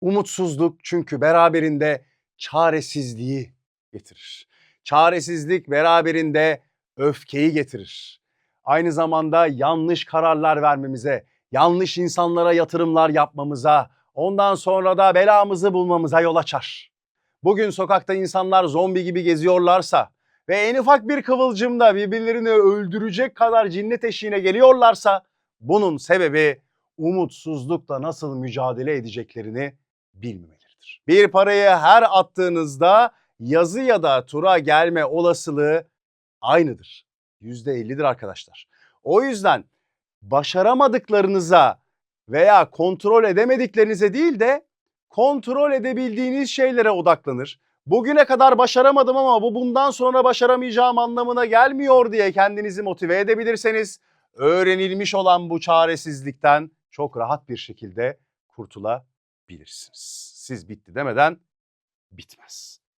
Umutsuzluk çünkü beraberinde çaresizliği getirir. Çaresizlik beraberinde öfkeyi getirir. Aynı zamanda yanlış kararlar vermemize, yanlış insanlara yatırımlar yapmamıza, ondan sonra da belamızı bulmamıza yol açar. Bugün sokakta insanlar zombi gibi geziyorlarsa ve en ufak bir kıvılcımda birbirlerini öldürecek kadar cinnet eşiğine geliyorlarsa bunun sebebi umutsuzlukla nasıl mücadele edeceklerini bilmemeleridir. Bir parayı her attığınızda yazı ya da tura gelme olasılığı aynıdır. %50'dir arkadaşlar. O yüzden başaramadıklarınıza veya kontrol edemediklerinize değil de kontrol edebildiğiniz şeylere odaklanır. Bugüne kadar başaramadım ama bu bundan sonra başaramayacağım anlamına gelmiyor diye kendinizi motive edebilirseniz öğrenilmiş olan bu çaresizlikten çok rahat bir şekilde kurtulabilirsiniz. Siz bitti demeden bitmez.